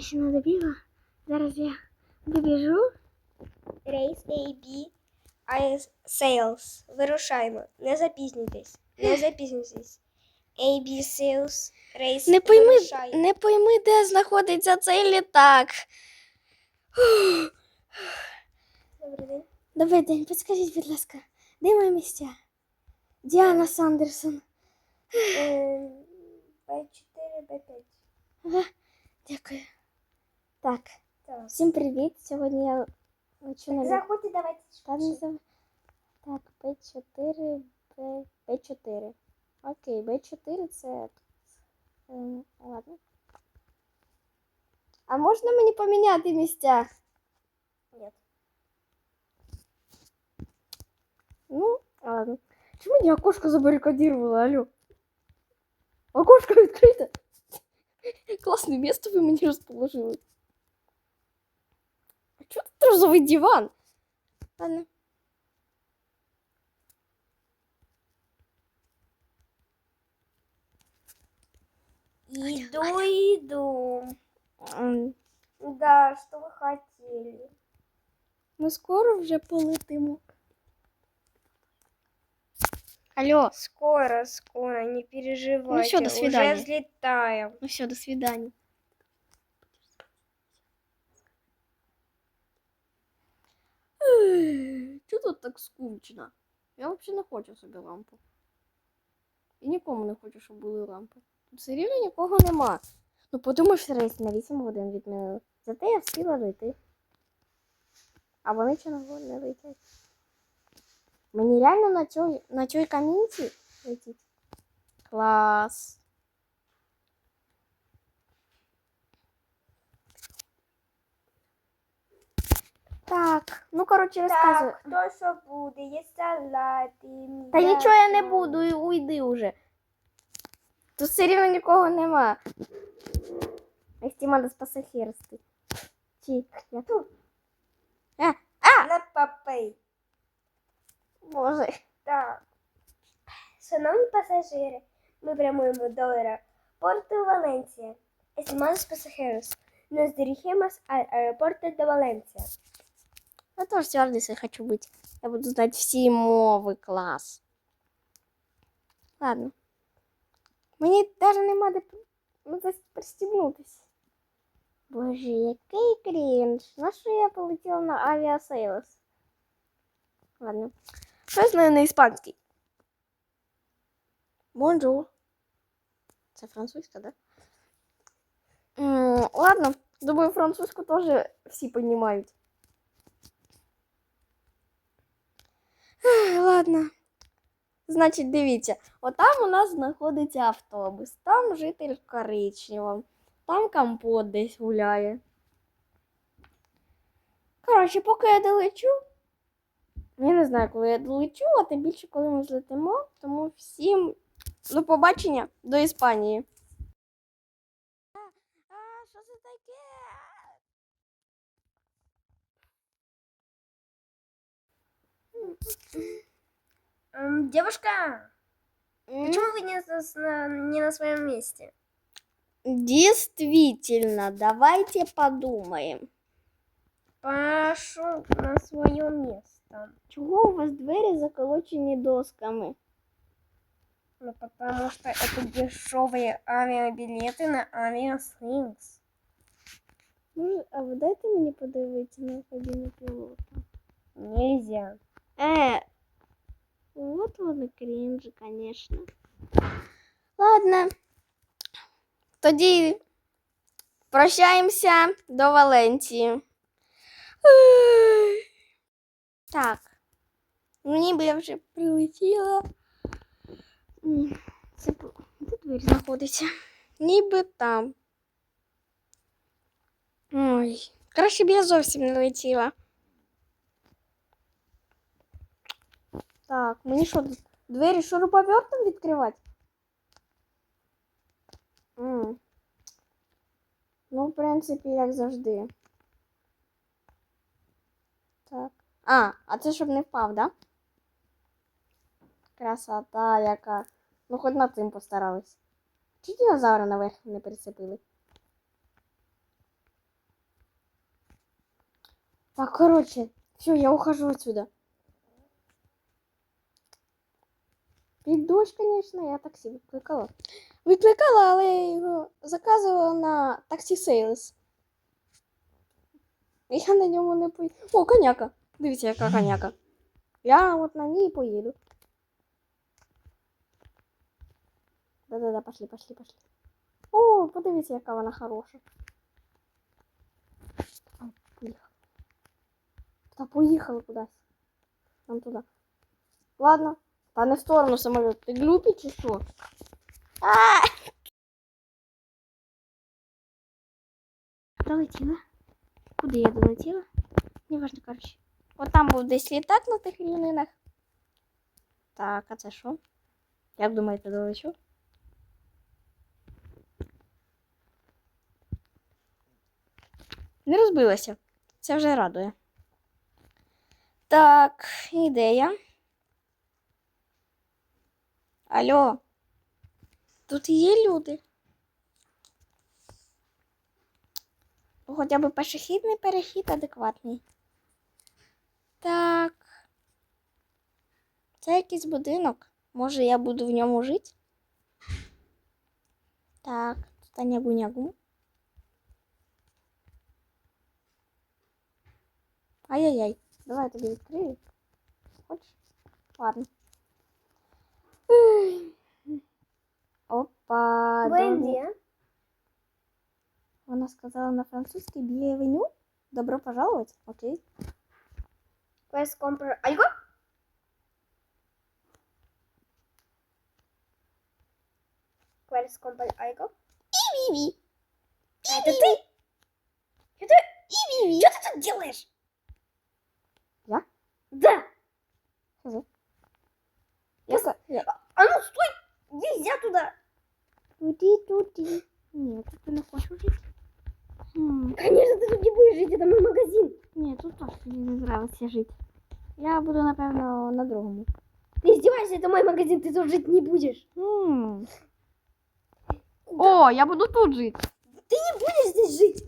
Я ще не добігла. Зараз я добіжу. Рейс AB Sales. Вирушаємо. Не запізнюйтесь. Не запізнюйтесь. AB Sales. Рейс Не пойми, вирушає. не пойми, де знаходиться цей літак. Добрий день. Добрий день, підскажіть, будь ласка, де мої місця? Діана Сандерсон. Ем, Б4, Б5. Ага, дякую. Так, Так. всім привіт. Сьогодні я лечу на літак. Заходьте, давайте. Та не зав- Так, Б4, Б... Б4. Окей, Б4 це тут. Ем, ладно. А можна мені поміняти місця? Ні. Ну, ладно. Чому мені окошко забаррикадировало, алло? Окошко відкрите. Класне місце ви мені розположили. Розовий диван? Ладно. Иду, иду. Да, что вы хотели? Ми скоро вже полетимо. Алло, Скоро, скоро, не переживайте. Ну до свидания. Уже взлетаем. ну все, до свидання. Чого тут так скучно? Я взагалі не хочу собі лампу. І нікому не хочу, щоб були лампи. Тут все рівно нікого нема. Ну подумаєш, рейс на 8 годин відмінили. Зате я встигла дойти. А вони чого не летять? Мені реально на цій, на цій камінці летіть. Клас. Так, ну коротше розказую. Так, хто що буде? Є салати. Та нічого я не буду, і уйди уже. Тут все рівно нікого нема. Естімада з пасахірства. Чи я тут? А, а! На папей. Боже. Так. Шановні пасажири, ми прямуємо до аеропорту Валенція. Estimados pasajeros, nos dirigimos al aeropuerto de Valencia. Я тоже стюардессой хочу быть. Я буду знать всі мови, клас. Ладно. Мені навіть нема де ну, десь пристібнутися. Боже, який крінж. На що я полетіла на авіасейлс? Ладно. Що я знаю на іспанський? Бонжур. Це французька, да? М, ладно, думаю, французьку теж всі розуміють. Ладно. Значить, дивіться, отам у нас знаходиться автобус, там житель в там компот десь гуляє. Коротше, поки я долечу, я не знаю, коли я долечу, а тим більше, коли ми злетимо, тому всім до побачення до Іспанії. Девушка, М? почему вы не, с- на, не на своем месте? Действительно, давайте подумаем. Прошу на свое место. Чого у вас двері заколочені досками? Ну, потому что это дешевые авиабилеты на авиасвинкс. Може, а ви дайте мені подивитися на кабіну пілота? Нельзя. Е, вот воно крінж, конечно. Ладно. Тоді прощаємося до Валенції. Ой. Так. Ну, ніби я вже прилетіла. М, Це б- де двері знаходиться? Ніби там. Ой, краще б я зовсім не летіла. Так, мені що, двері шуруповертом відкривати? М. Ну, в принципі, як завжди. Так. А, а це щоб не впав, да? Красота яка. Ну, хоч над цим постарались. Чи динозавра наверх не прицепили? Так, короче, все, я ухожу отсюда. Під дощ, конечно, я таксі викликала. Викликала, але я його заказувала на таксі Сейлс. Я на ньому не поїду. О, коняка. Дивіться, яка коняка. Я от на ній поїду. Да-да-да, пошли, пошли, пошли. О, подивіться, яка вона хороша. А, поїхала. Та поїхали кудись. Там туди. Ладно. Та не в сторону самоліт. Ти глупий чи що? А! Долетіла. Куди я долетіла? Неважно, коротше. От там був десь літак на тих рівнинах. Так, а це що? Як думаєте, долечу? Не розбилася. Це вже радує. Так, ідея. Алло. Тут є люди. Хоча б пешехідний перехід адекватний. Так. Це якийсь будинок. Може, я буду в ньому жити? Так, тут нягу-нягу. Ай-яй-яй. Давай я тобі відкрию. Хочеш? Ладно. Опа. Бенді. Вона сказала на французький bienvenue. Добро пожаловать. Окей. Quest comprar algo? ¿Quieres comprar algo? Виви. А это ты? Это... Виви. Что ты тут делаешь? Я? Да. Я ска- я- А ну стой! Нельзя туда. Туди, туди. Ні, тут ти не хочеш жити. Хм. Конечно, ты тут не будешь жить, это мой магазин. Ні, тут теж мені не нравиться жити. Я буду, напевно, на другому. Ты издеваешься, это мой магазин, ты тут жить не будешь. Хм. О, я буду тут жити. Ты не будешь здесь жить.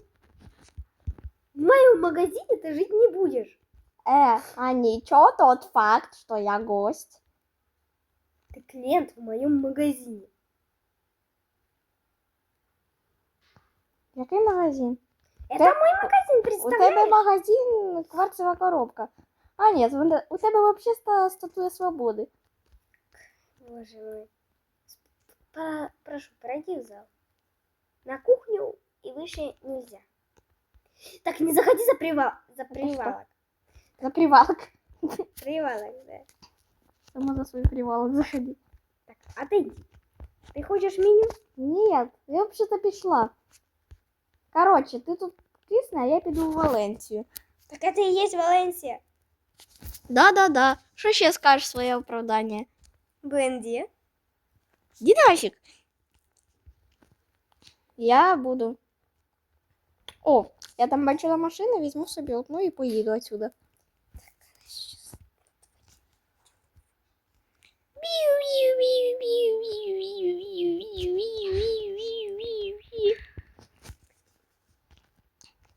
В моем магазине ты жить не будешь. Э, а ничего, тот факт, что я гость. Ты клиент в моем магазине. Який магазин? Это Ты- мой магазин, У тебе представляешь? магазин кварцева коробка. А, ні, в- у тебе взагалі ста- статуя свободи. Боже мой. По- прошу, пройди в зал. На кухню и выше нельзя. Так, не заходи за, привал, за привалок. За привалок. Привалок, да Сама за свой привалок заходи. Так, отойди. Ты хочешь меню? Ні, я взагалі пішла. Коротше, ти тут кисне, а я піду в Валенцію. Так это и есть Валенсия. Да-да-да. Що ще скажеш своє оправдання? Бенди. Іди нафіг. Я буду. О, я там бачила машину, візьму собі одну і поїду отсюда.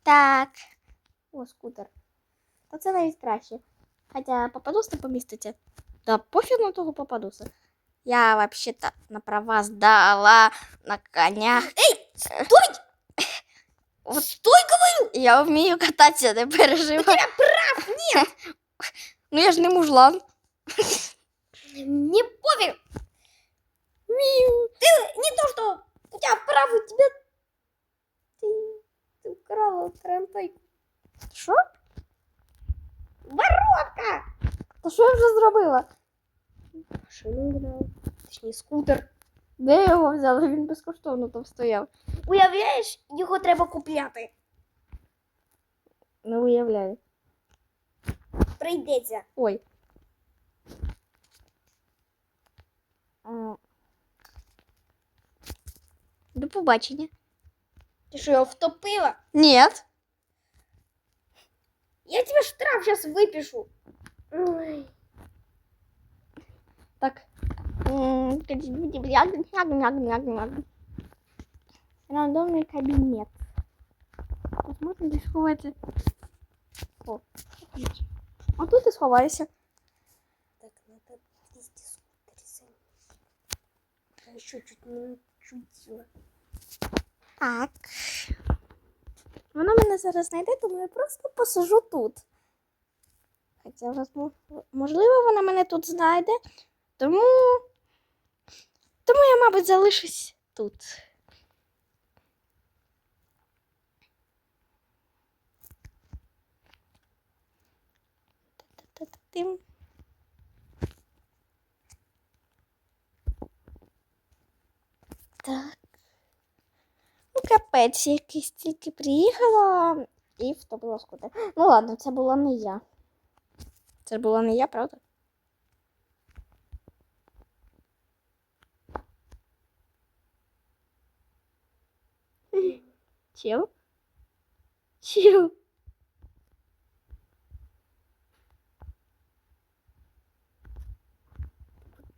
Так. О, скутер. Та це навіть краще. Хоча попадус не поміститься. Та пофіг на того попадуса. Я вообще-то на права сдала на конях. Эй, стой! Вот стой, говорю! Я вмію кататися, не переживай. У тебя прав нет! Ну я ж не мужлан. Мне пофиг. Ты не то, что у тебя право, у тебя... Ты, ты украла тарантайку. Що? Воровка! Та що я вже зробила? Машину угнал. Точнее, скутер. Де я його взяла? Він безкоштовно там стояв. Уявляєш, його треба купляти. Не уявляю. Прийдеться. Ой. До побачення. Ти що, його втопила? Нет. Я тебе штраф сейчас выпишу. Ой. Так. Рандомный кабинет. Посмотрим, где сховаться. О, а тут і сховайся. Еще чуть не. Так. Вона мене зараз знайде, тому я просто посижу тут. Хоча, можливо, вона мене тут знайде. Тому. Тому я, мабуть, залишусь тут. Та-та-та-та-тим. Так. Ну, капець, якийсь тільки приїхала і втопила скутер. Ну ладно, це була не я. Це була не я, правда? Чел? Чел.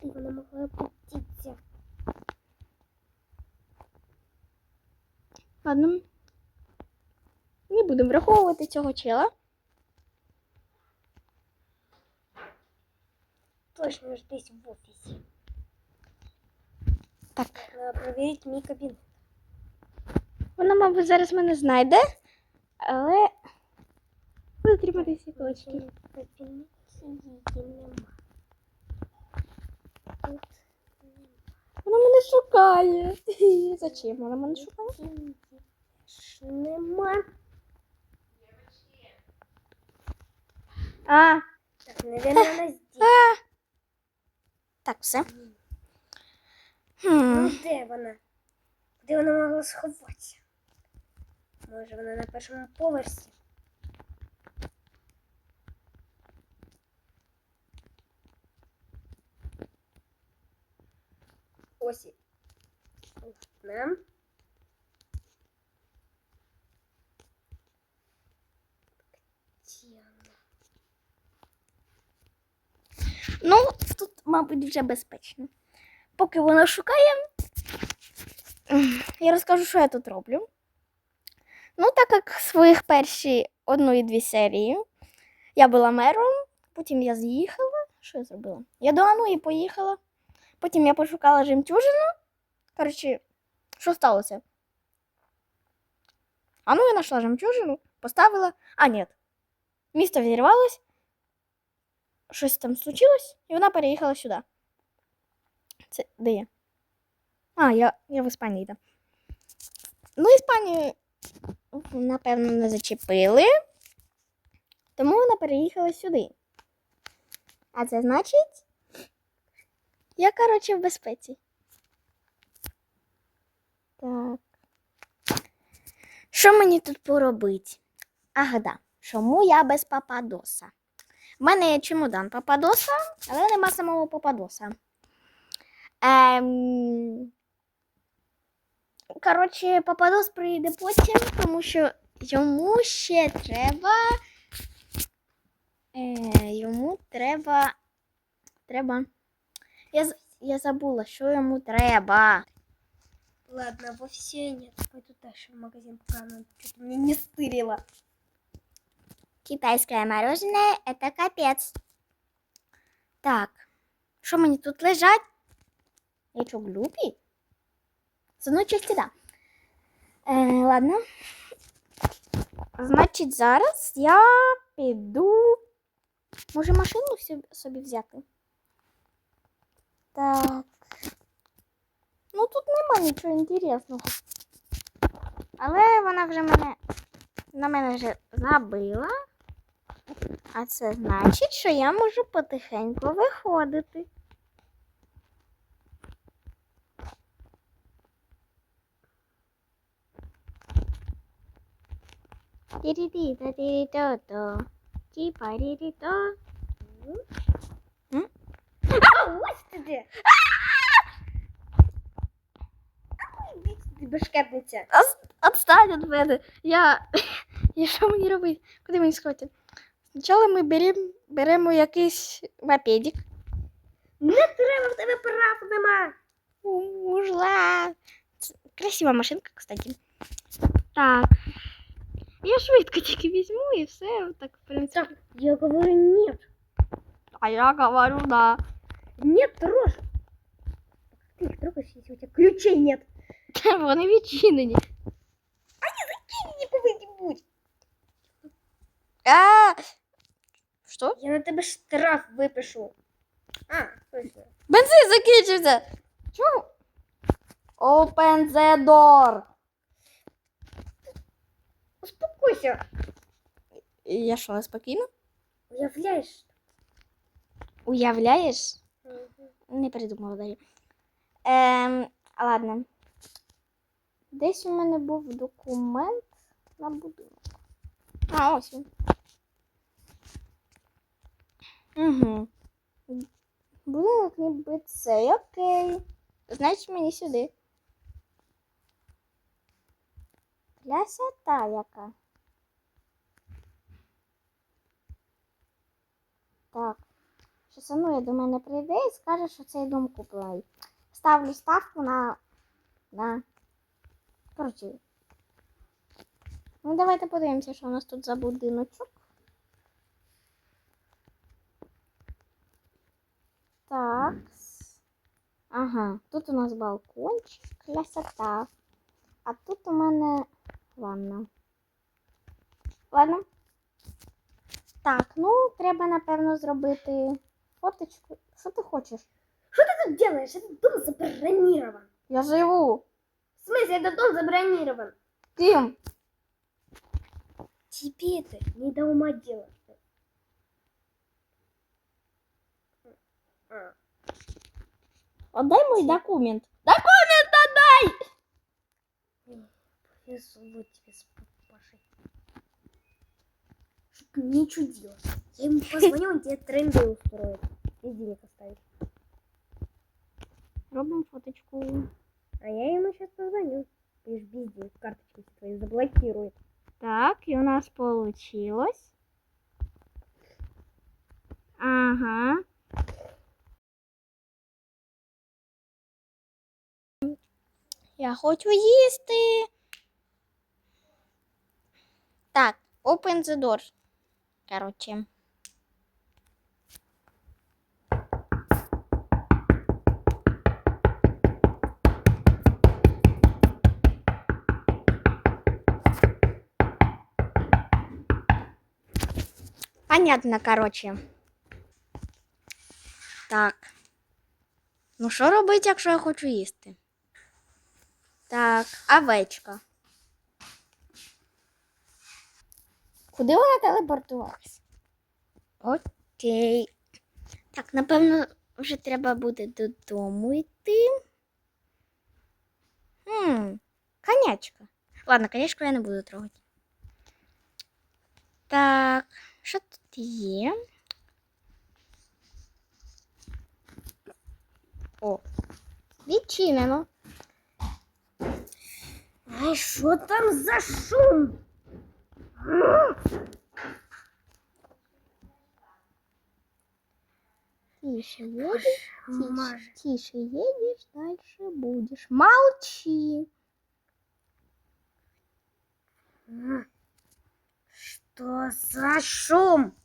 Куди вона могла подіться? Ладно. Не будемо враховувати цього чела. Точно ж десь в офісі. Так. Треба мій кабінет. Вона, мабуть, зараз мене знайде, але буде триматися. Тут Вона мене шукає. Зачем вона мене шукає? Нема. А, Так, наверное, вона здесь. так, все. Ну де вона? Де вона могла сховатися? Може вона на першому поверсі? Ось. Ладно. Де вона? Ну, тут, мабуть, вже безпечно. Поки вона шукає, я розкажу, що я тут роблю. Ну, так як своїх перші одну і дві серії я була мером, потім я з'їхала. Що я зробила? Я до Ануї поїхала. Потім я пошукала жемчужину. Коротше, що сталося? Ануя знайшла жемчужину, поставила. А, ні. Місто взірвалось, щось там случилось, і вона переїхала сюди. Це де я? А, я, я в Іспанії, так. Ну, Іспанію, напевно, не зачепили. Тому вона переїхала сюди. А це значить, я, коротше, в безпеці. Так. Що мені тут поробити? Ах, да. Чому я без пападоса? У мене є чемодан пападоса, але нема самого пападоса. Ем... Коротше, пападос прийде потім, тому що йому ще треба. Е, йому треба. Треба. Я, я забула, що йому треба. Ладно, в офисе нет. Пойду дальше в магазин, пока она что-то мне не стырила. Китайське мороженое – это капець. Так, що мені тут лежать? Я що, глупий? З одної часті, да. Е, ладно. Значить, зараз я піду. Може, машину соб- собі взяти? Так. Ну, тут нема нічого інтересного. Але вона вже мене на мене вже забила. А це значить, що я можу потихеньку виходити. Тірі-ті-та, тірі-то-то. Ті-па-рі-рі-то. А, ось ти де! Бешкетниця. Отстань від мене. Я. І що мені робити? Куди мені сходити? Спочатку ми беремо, беремо якийсь мопедик. Не треба в тебе прав нема. Ужла. Ц- Красивая машинка, кстати. Так. Я швидко тільки візьму і все. Так, в принципі. Я говорю нет. А я говорю, да. Нет, трожь. Ты их трогаешь, если у тебя ключей нет. Вони відчинені. Какой-нибудь. А! Що? Я на тебе штраф випишу. А, точно. Бензин закінчився. Чого? Open the door. Успокойся. Я що, спокійно? Уявляешь? Уявляєш? Не придумала далі. Ем, ладно. Десь у мене був документ на будинок. А, ось він. Угу. Будинок ніби цей, окей. Значить мені сюди. Красота яка. Так. що Сануя до мене прийде і скаже, що цей дом куплений. Ставлю ставку на. на. Коротше. Ну, давайте подивимося, що у нас тут за будиночок. Так. Ага, тут у нас балкончик, красота. А тут у мене ванна. Ладно. Так, ну, треба, напевно, зробити фоточку. Що ти хочеш? Что ты тут делаешь? Этот дом забронирован. Я живу. В смысле, этот дом забронирован? Ким? Тебе это не до ума дело. А. Отдай мой документ. Документ отдай! Повезло тебе с папашей. Не чудило. Я ему позвоню, он тебе тренды устроит. И денег оставит. Робимо фоточку. А я ему сейчас позвоню. Ты ж без денег карточки твои заблокирует. Так, і у нас получилось. Ага. Я хочу їсти. Так, open the door. Короче. Понятно, короче. Так. Ну, що робити, якщо я хочу їсти? Так, овечка. Куди вона телепортувалась? Окей. Так, напевно, вже треба буде додому йти. Хм, конячка. Ладно, конячку я не буду трогати. Так, що тут є? О, відчинено. Ай, что там за шум? Тише едешь, тише, тише едешь, дальше будешь. Молчи. Что за шум?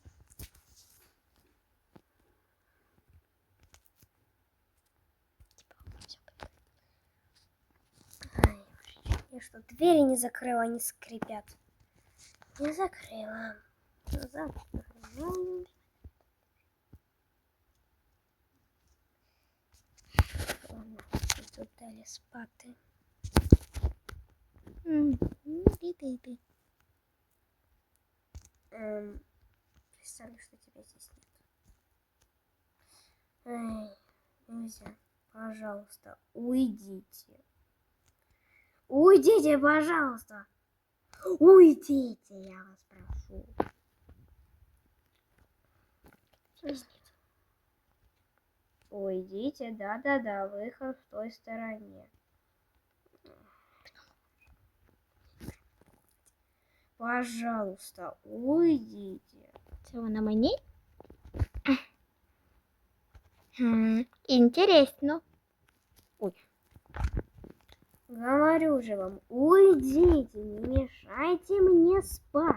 Я что, двери не закрыла, они скрипят. Не закрыла. Не закрыла. Тут дали иди. Эм, представлю, что тебя здесь нет. Эй, нельзя. Пожалуйста, уйдите. Уйдите, пожалуйста. Уйдите, я вас прошу. Уйдите, да-да-да, выход в той стороне. Пожалуйста, уйдите. Це вона мені? Інтересно. Ой. Говорю же вам, уйдите, не мешайте мне спать.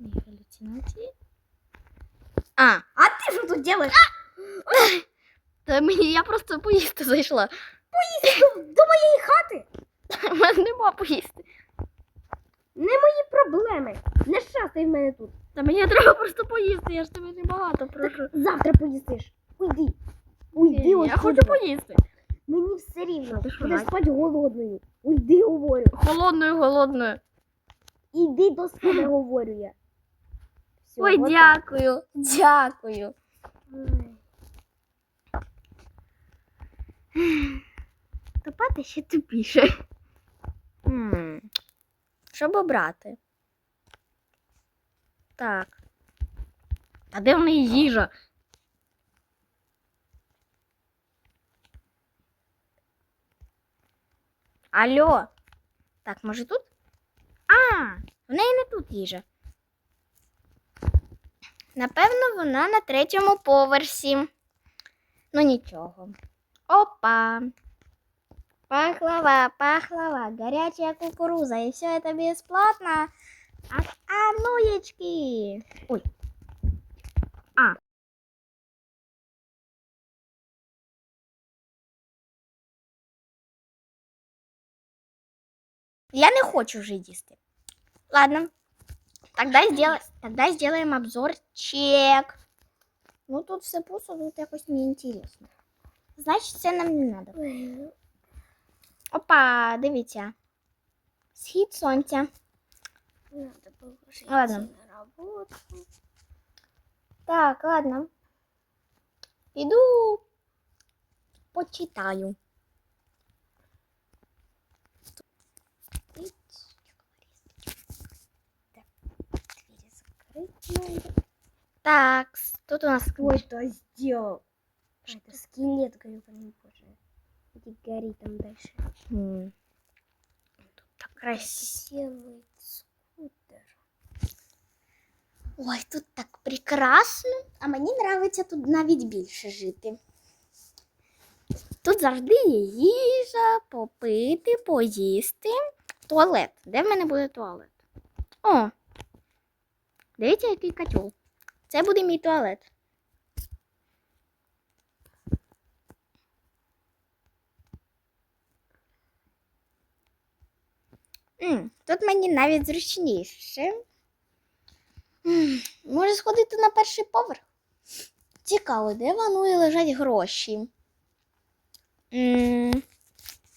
Мої галюцинації. А, А ты что тут делаешь? та мені я просто поїсти зайшла. До, до моєї хати? У мене нема поїсти. Не мої проблеми. Не щасти в мене тут. Та мені треба просто поїсти, я ж тебе не багато прошу. Завтра поїстиш. Уйди. Уйди ось я хочу поїсти. Мені все рівно. Ти що, Будеш спати голодною. Уйди, говорю. Холодною, голодною. Іди до себе, говорю я. Всё, Ой, вот дякую, дякую. так. Ой. Топати ще тупіше. М, Щоб обрати. Так. А де в неї їжа? Алло. Так, може тут? А, в неї не тут їжа. Напевно, вона на третьому поверсі. Ну нічого. Опа. Пахлава, пахлава, горячая кукуруза. И все это бесплатно. От Ануечки. Ой. А. Я не хочу вже їсти. Ладно. Тогда, сделай, тогда сделаем обзорчик. Ну тут все пусто, тут якось неінтересно. Значить, це нам не надо. Ой, Опа, дивіться. Схід сонця. Надо было уже Ладно. идти на работу. Так, ладно. Піду почитаю. Так, тут у нас Кто это сделал? А, это скелет, гребаный боже. Иди гори там дальше. М. Тут так красиво. Делает скутер. Ой, тут так прекрасно. А мені подобається тут навіть більше жити. Тут завжди є їжа, попити, поїсти. Туалет. Де в мене буде туалет? О! Дивіться, який котел. Це буде мій туалет. М, Тут мені навіть зручніше. Може сходити на перший поверх? Цікаво, де ванує лежать гроші.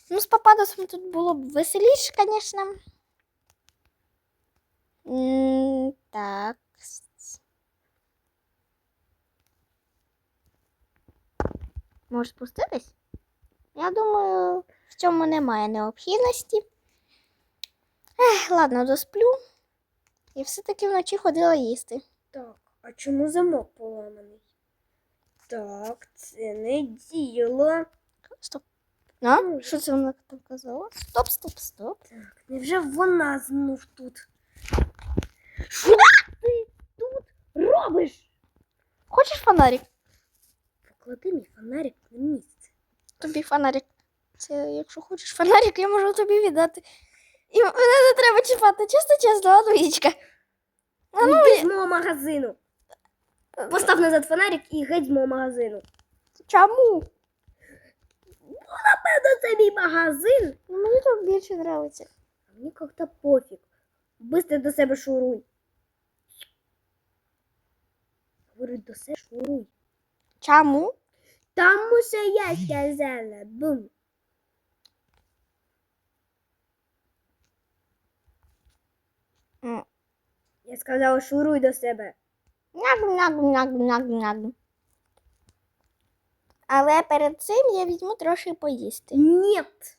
Ну, з Пападосом тут було б веселіше, звісно. Так. Може спуститись? Я думаю, в цьому немає необхідності. Ех, ладно, досплю. І все-таки вночі ходила їсти. Так, а чому замок поламаний? Так, це не діло. Стоп. А? Що це вона там казала? Стоп, стоп, стоп. Так, невже вона знов тут? Що ти тут робиш? Хочеш фонарик? Поклади мій фонарик на місце. Тобі фонарик. Це якщо хочеш фонарик, я можу тобі віддати. І мене не треба чіпати. Чесно, чесно, Ануїчка. А ну, Іди з мого магазину. Постав назад фонарик і геть з мого магазину. чому? Напевно, це мій магазин. Ну, мені тут більше подобається. А мені як-то пофіг. Быстро до себе шуруй. Говорю, до себе шуруй. Чому? Тому що я сказала. Бум. Я сказала, шуруй до себе. Нягу, нягу, нягу, нягу, нягу. Але перед цим я візьму трохи поїсти. Нет.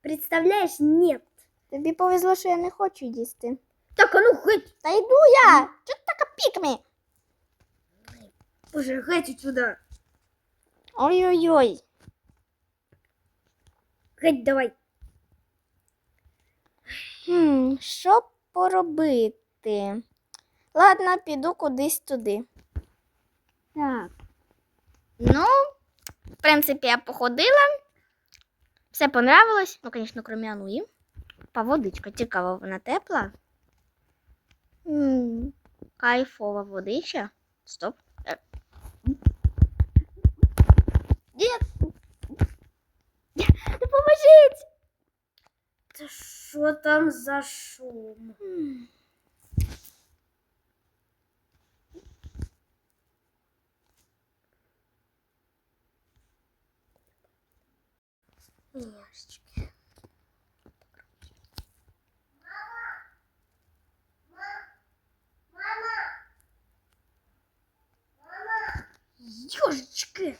Представляєш, нет. Тобі повезло, що я не хочу їсти. Так, а ну геть. Та йду я! Чого ти така пікми? Боже, геть отсюда. Ой-ой-ой. Геть давай. Хм, що поробити? Ладно, піду кудись туди. Так. Ну, в принципі, я походила. Все понравилось? Ну, звісно, крім Ануї. Па водичка, цікава, вона тепла. м кайфова водича. Стоп. Допоможіть! Та що там за шум? М. Ёжечки.